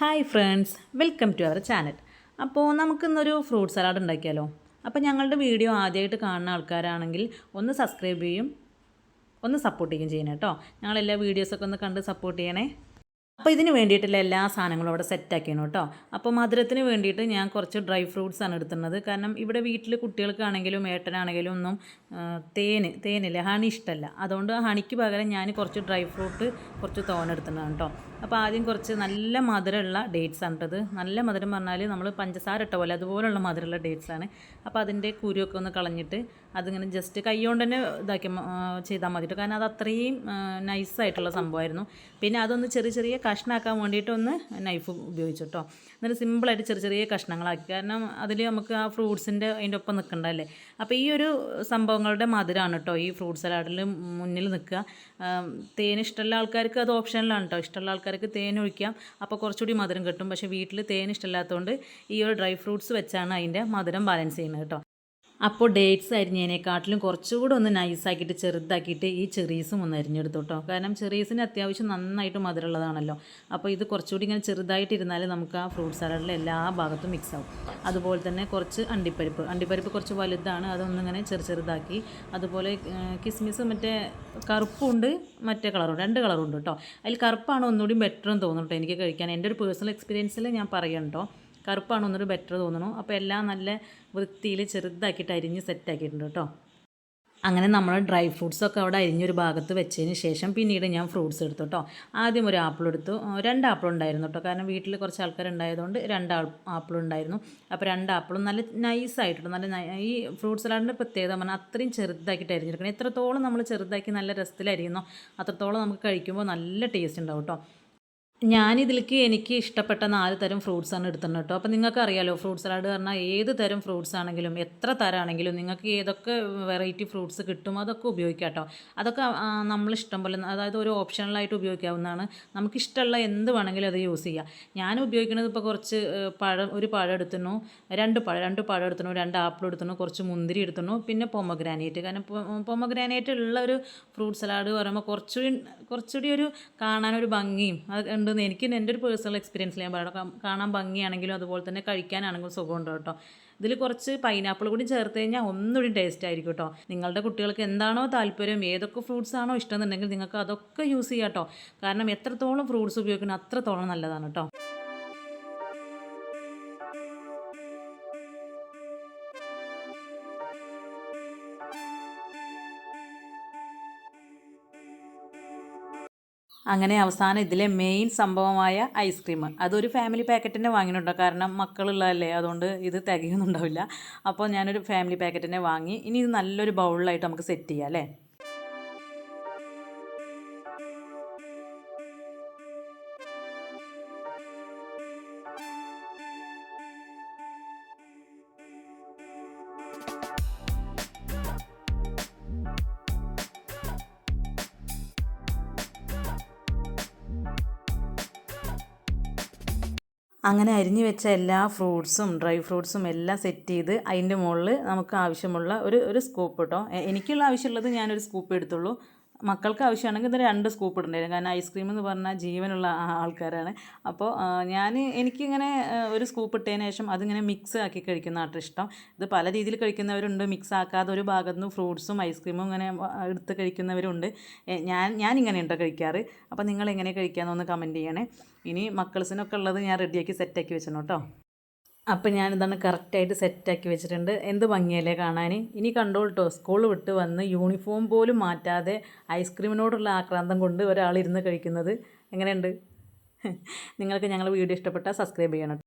Hi friends welcome to our channel. അപ്പോൾ നമുക്കിന്നൊരു fruit salad ഉണ്ടാക്കിയാലോ? അപ്പോൾ ഞങ്ങളുടെ വീഡിയോ ആദ്യമായിട്ട് കാണുന്ന ആൾക്കാരാണെങ്കിൽ ഒന്ന് സബ്സ്ക്രൈബ് ചെയ്യും ഒന്ന് സപ്പോർട്ട് ചെയ്യും ചെയ്യണം കേട്ടോ. ഞങ്ങളെല്ലാ വീഡിയോസൊക്കെ ഒന്ന് കണ്ട് സപ്പോർട്ട് ചെയ്യണേ. അപ്പോൾ ഇതിന് വേണ്ടിയിട്ടുള്ള എല്ലാ സാധനങ്ങളും അവിടെ സെറ്റാക്കിയാണ് കേട്ടോ. അപ്പോൾ മധുരത്തിന് വേണ്ടിയിട്ട് ഞാൻ കുറച്ച് ഡ്രൈ ഫ്രൂട്ട്സ് ആണ് എടുത്തുന്നത് കാരണം ഇവിടെ വീട്ടിൽ കുട്ടികൾക്കാണെങ്കിലും ഏട്ടനാണെങ്കിലും ഒന്നും തേൻ തേന് തേനില്ല ഹണി ഇഷ്ടമല്ല അതുകൊണ്ട് ഹണിക്ക് പകരം ഞാൻ കുറച്ച് ഡ്രൈ ഫ്രൂട്ട് കുറച്ച് തോനെടുത്തിട്ടുണ്ടാണ് കേട്ടോ. അപ്പോൾ ആദ്യം കുറച്ച് നല്ല മധുരമുള്ള ഡേറ്റ്സ് ആണ് നല്ല മധുരം പറഞ്ഞാൽ നമ്മൾ പഞ്ചസാര ഇട്ട പോലെ അതുപോലുള്ള മധുരമുള്ള ഡേറ്റ്സ് ആണ്. അപ്പോൾ അതിന്റെ കുരുവൊക്കെ ഒന്ന് കളഞ്ഞിട്ട് അതിങ്ങനെ ജസ്റ്റ് കൈ കൊണ്ട് തന്നെ ഇതാക്കി ചെയ്താൽ മതി കാരണം അത് അത്രയും നൈസായിട്ടുള്ള സംഭവമായിരുന്നു. പിന്നെ അതൊന്ന് ചെറിയ ചെറിയ കഷ്ണമാക്കാൻ വേണ്ടിയിട്ട് ഒന്ന് നൈഫ് ഉപയോഗിച്ചു കേട്ടോ എന്നിട്ട് സിമ്പിളായിട്ട് ചെറിയ ചെറിയ കഷ്ണങ്ങളാക്കി. കാരണം അതിൽ നമുക്ക് ആ ഫ്രൂട്ട്സിന്റെ അതിന്റെ ഒപ്പം നിൽക്കണ്ടല്ലേ അപ്പോൾ ഈ ഒരു സംഭവങ്ങളുടെ മധുരമാണ് കേട്ടോ ഈ ഫ്രൂട്ട് സലാഡിൽ മുന്നിൽ നിൽക്കുക. തേൻ ഇഷ്ടമുള്ള ആൾക്കാർക്ക് അത് ഓപ്ഷനിലാണ് കേട്ടോ ഇഷ്ടമുള്ള ആൾക്കാർക്ക് തേൻ ഒഴിക്കാം. അപ്പോൾ കുറച്ചുകൂടി മധുരം കിട്ടും. പക്ഷേ വീട്ടിൽ തേൻ ഇഷ്ടമില്ലാത്തതുകൊണ്ട് ഈ ഒരു ഡ്രൈ ഫ്രൂട്ട്സ് വെച്ചാണ് അതിന്റെ മധുരം ബാലൻസ് ചെയ്യുന്നത് കേട്ടോ. അപ്പോൾ ഡേറ്റ്സ് അരിഞ്ഞതിനെക്കാട്ടിലും കുറച്ചുകൂടെ ഒന്ന് നൈസാക്കിയിട്ട് ചെറുതാക്കിയിട്ട് ഈ ചെറീസും ഒന്ന് അരിഞ്ഞെടുത്തു കേട്ടോ കാരണം ചെറീസിന് അത്യാവശ്യം നന്നായിട്ട് മധുരമുള്ളതാണല്ലോ. അപ്പോൾ ഇത് കുറച്ചുകൂടി ഇങ്ങനെ ചെറുതായിട്ടിരുന്നാൽ നമുക്ക് ആ ഫ്രൂട്ട് സാലഡിലെ എല്ലാ ഭാഗത്തും മിക്സ് ആവും. അതുപോലെ തന്നെ കുറച്ച് അണ്ടിപ്പരിപ്പ്. അണ്ടിപ്പരിപ്പ് കുറച്ച് വലുതാണ്. അതൊന്നിങ്ങനെ ചെറു ചെറുതാക്കി. അതുപോലെ കിസ്മിസ് മറ്റേ കറുപ്പുണ്ട് മറ്റേ കളറുണ്ട്. രണ്ട് കളറുണ്ട് കേട്ടോ അതിൽ കറുപ്പാണ് ഒന്നുകൂടി ബെറ്റർ എന്ന് തോന്നുന്നു കേട്ടോ എനിക്ക് കഴിക്കാൻ. എന്റെ ഒരു പേഴ്സണൽ എക്സ്പീരിയൻസിൽ ഞാൻ പറയാം കേട്ടോ കറുപ്പാണ് ഒന്നൊരു ബെറ്റർ തോന്നുന്നു അപ്പോൾ എല്ലാം നല്ല വൃത്തിയിൽ ചെറുതാക്കിയിട്ട് അരിഞ്ഞ് സെറ്റാക്കിയിട്ടുണ്ട് കേട്ടോ അങ്ങനെ നമ്മൾ ഡ്രൈ ഫ്രൂട്ട്സൊക്കെ അവിടെ അരിഞ്ഞൊരു ഭാഗത്ത് വെച്ചതിന് ശേഷം പിന്നീട് ഞാൻ ഫ്രൂട്ട്സ് എടുത്തു കേട്ടോ ആദ്യം ഒരു ആപ്പിൾ എടുത്തു. രണ്ട് ആപ്പിൾ ഉണ്ടായിരുന്നു കേട്ടോ കാരണം വീട്ടിൽ കുറച്ച് ആൾക്കാർ ഉണ്ടായതുകൊണ്ട് രണ്ട് ആപ്പിൾ ഉണ്ടായിരുന്നു. അപ്പോൾ രണ്ട് ആപ്പിളും നല്ല നൈസായിട്ടുണ്ട് നല്ല ഈ ഫ്രൂട്ട് സലാഡിന്റെ പ്രത്യേകത പറഞ്ഞാൽ അത്രയും ചെറുതാക്കിയിട്ട് അരിഞ്ഞെടുക്കണം. എത്രത്തോളം നമ്മൾ ചെറുതാക്കി നല്ല രസത്തിൽ അരിയുന്നോ അത്രത്തോളം നമുക്ക് കഴിക്കുമ്പോൾ നല്ല ടേസ്റ്റ് ഉണ്ടാവും കേട്ടോ ഞാനിതിലേക്ക് എനിക്ക് ഇഷ്ടപ്പെട്ട നാല് തരം ആണ് എടുത്തിട്ടുണ്ട് കേട്ടോ. അപ്പോൾ നിങ്ങൾക്ക് അറിയാലോ ഫ്രൂട്ട് സലാഡ് പറഞ്ഞാൽ ഏത് തരം ഫ്രൂട്ട്സ് ആണെങ്കിലും എത്ര തരമാണെങ്കിലും നിങ്ങൾക്ക് ഏതൊക്കെ വെറൈറ്റി ഫ്രൂട്ട്സ് കിട്ടും അതൊക്കെ ഉപയോഗിക്കാം കേട്ടോ. അതൊക്കെ നമ്മൾ ഇഷ്ടം പോലെ അതായത് ഒരു ഓപ്ഷണലായിട്ട് ഉപയോഗിക്കാവുന്നതാണ്. നമുക്ക് ഇഷ്ടമുള്ള എന്ത് വേണമെങ്കിലും അത് യൂസ് ചെയ്യാം. ഞാൻ ഉപയോഗിക്കുന്നത് ഇപ്പോൾ കുറച്ച് പഴം ഒരു പഴം എടുത്തുന്നു രണ്ട് പഴം രണ്ട് പഴം എടുത്തുന്നു രണ്ട് ആപ്പിൾ എടുത്തുന്നു കുറച്ച് മുന്തിരി എടുത്തുന്നു പിന്നെ പൊമഗ്രാനേറ്റ്. കാരണം പൊമഗ്രാനേറ്റ് ഉള്ള ഒരു ഫ്രൂട്ട് സലാഡ് പറയുമ്പോൾ കുറച്ചുകൂടി കുറച്ചുകൂടി ഒരു കാണാനൊരു ഭംഗിയും അത് ഉണ്ടെന്ന് എനിക്ക് എന്റെ ഒരു പേഴ്സണൽ എക്സ്പീരിയൻസ് ഞാൻ പറയാം കാണാൻ ഭംഗിയാണെങ്കിലും അതുപോലെ തന്നെ കഴിക്കാനാണെങ്കിലും സുഖമുണ്ട് കേട്ടോ. ഇതിൽ കുറച്ച് പൈനാപ്പിൾ കൂടി ചേർത്ത് കഴിഞ്ഞാൽ ഒന്നുകൂടി ടേസ്റ്റ് ആയിരിക്കും കേട്ടോ. നിങ്ങളുടെ കുട്ടികൾക്ക് എന്താണോ താല്പര്യം ഏതൊക്കെ ഫ്രൂട്ട്സ് ആണോ ഇഷ്ടം എന്നുണ്ടെങ്കിൽ നിങ്ങൾക്ക് അതൊക്കെ യൂസ് ചെയ്യാം കേട്ടോ. കാരണം എത്രത്തോളം ഫ്രൂട്ട്സ് ഉപയോഗിക്കണം അത്രത്തോളം നല്ലതാണ് കേട്ടോ. അങ്ങനെ അവസാനം ഇതിലെ മെയിൻ സംഭവമായ ഐസ്ക്രീം അതൊരു ഫാമിലി പാക്കറ്റിന്റെ വാങ്ങിയിട്ടുണ്ടോ. കാരണം മക്കളുള്ളതല്ലേ. അതുകൊണ്ട് ഇത് തികയൊന്നുണ്ടാവില്ല അപ്പോൾ ഞാനൊരു ഫാമിലി പാക്കറ്റിനെ വാങ്ങി. ഇനി ഇത് നല്ലൊരു ബൗളിലായിട്ട് നമുക്ക് സെറ്റ് ചെയ്യാം അല്ലേ? അങ്ങനെ അരിഞ്ഞു വെച്ച എല്ലാ ഫ്രൂട്ട്സും ഡ്രൈ ഫ്രൂട്ട്സും എല്ലാം സെറ്റ് ചെയ്ത് അതിന്റെ മുകളിൽ നമുക്ക് ആവശ്യമുള്ള ഒരു ഒരു സ്കൂപ്പ് കേട്ടോ. എനിക്കുള്ള ആവശ്യമുള്ളത് ഞാനൊരു സ്കൂപ്പ് എടുത്തുള്ളൂ. മക്കൾക്ക് ആവശ്യമാണെങ്കിൽ ഇത് രണ്ട് സ്കൂപ്പ് ഇടണ്ടായിരുന്നു. കാരണം ഐസ്ക്രീം എന്ന് പറഞ്ഞാൽ ജീവനുള്ള ആൾക്കാരാണ്. അപ്പോൾ ഞാൻ എനിക്കിങ്ങനെ ഒരു സ്കൂപ്പ് ഇട്ടതിന് ശേഷം അതിങ്ങനെ മിക്സ് ആക്കി കഴിക്കുന്ന കഴിക്കുന്നതാണ് ഇഷ്ടം. ഇത് പല രീതിയിൽ കഴിക്കുന്നവരുണ്ട്. മിക്സ് ആക്കാതെ ഒരു ഭാഗത്തു നിന്ന് ഫ്രൂട്ട്സും ഐസ്ക്രീമും ഇങ്ങനെ എടുത്ത് കഴിക്കുന്നവരുണ്ട്. ഞാൻ ഞാൻ ഇങ്ങനെ ഉണ്ടോ കഴിക്കാറ്? അപ്പോൾ നിങ്ങൾ എങ്ങനെ കഴിക്കാമെന്നൊന്ന് കമന്റ് ചെയ്യണേ. ഇനി മക്കൾസിനൊക്കെ ഉള്ളത് ഞാൻ റെഡിയാക്കി സെറ്റാക്കി വെച്ചണം കേട്ടോ. അപ്പം ഞാനിതാണ് കറക്റ്റായിട്ട് സെറ്റാക്കി വെച്ചിട്ടുണ്ട്. എന്ത് ഭംഗിയല്ലേ കാണാൻ ഇനി കണ്ടോളൂ സ്കൂൾ വിട്ട് വന്ന് യൂണിഫോം പോലും മാറ്റാതെ ഐസ്ക്രീമിനോടുള്ള ആക്രാന്തം കൊണ്ട് ഒരാൾ ഇരുന്ന് കഴിക്കുന്നത്. എങ്ങനെയുണ്ട്? നിങ്ങൾക്ക് ഞങ്ങളുടെ വീഡിയോ ഇഷ്ടപ്പെട്ടാൽ സബ്സ്ക്രൈബ് ചെയ്യണം